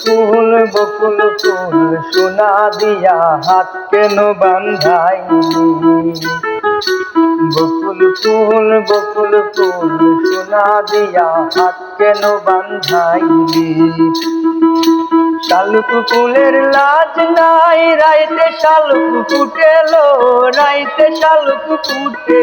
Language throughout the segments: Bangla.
ফুল, বকুল ফুল সোনা দিয়া হাত কেন বান্ধাইলি বকুল ফুল বকুল ফুল সোনা দিয়া হাত কেন বান্ধাইলি শালুক ফুলের লাজ নাই, রাইতে শালুক ফুটেলো, রাইতে শালুক ফুটে।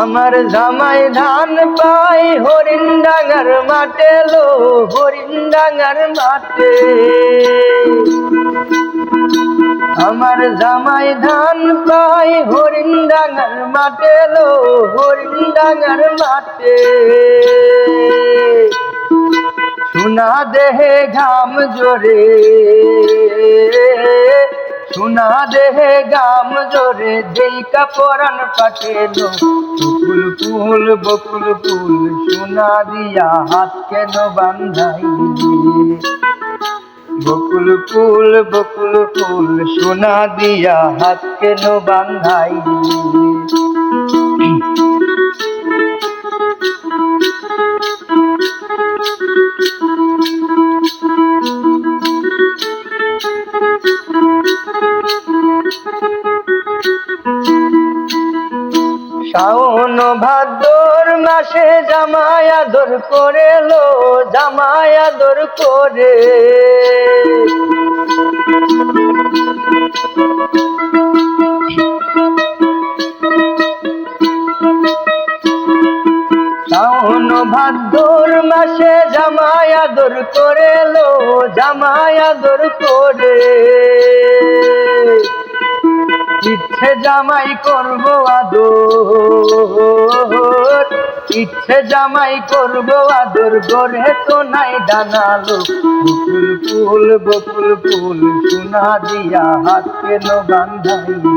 আমার জামাই ধান পাই হরিণ ডাঙার মাঠে লো হরিণ ডাঙার মাঠে। আমার জামাই ধান পাই হরিণ ডাঙার মাঠে লো হরিণ ডাঙার মাঠে। সোনা দেহে ঘাম জোরে। সোনা দেহে গাম জোরে, দেইকা কাপড়ান পাটেলো। বকুল ফুল বকুল ফুল, সোনা দিয়া হাত কেন বান্ধাই বকুল ফুল বকুল ফুল, সোনা দিয়া হাত কেন বান্ধাইলি? শাওন ভাদ্র মাসে জামায়া আদর করে লো জামায়া আদর করে। শাওন ভাদ্র মাসে জামাই আদর করে লো, জামাই আদর করে। ইচ্ছে জামাই করব আদর, ইচ্ছে জামাই করব আদর, গড়ে তো নাই ডানালো বকুল ফুল বকুল ফুল, সোনা দিয়া হাত কেন বান্ধাইলি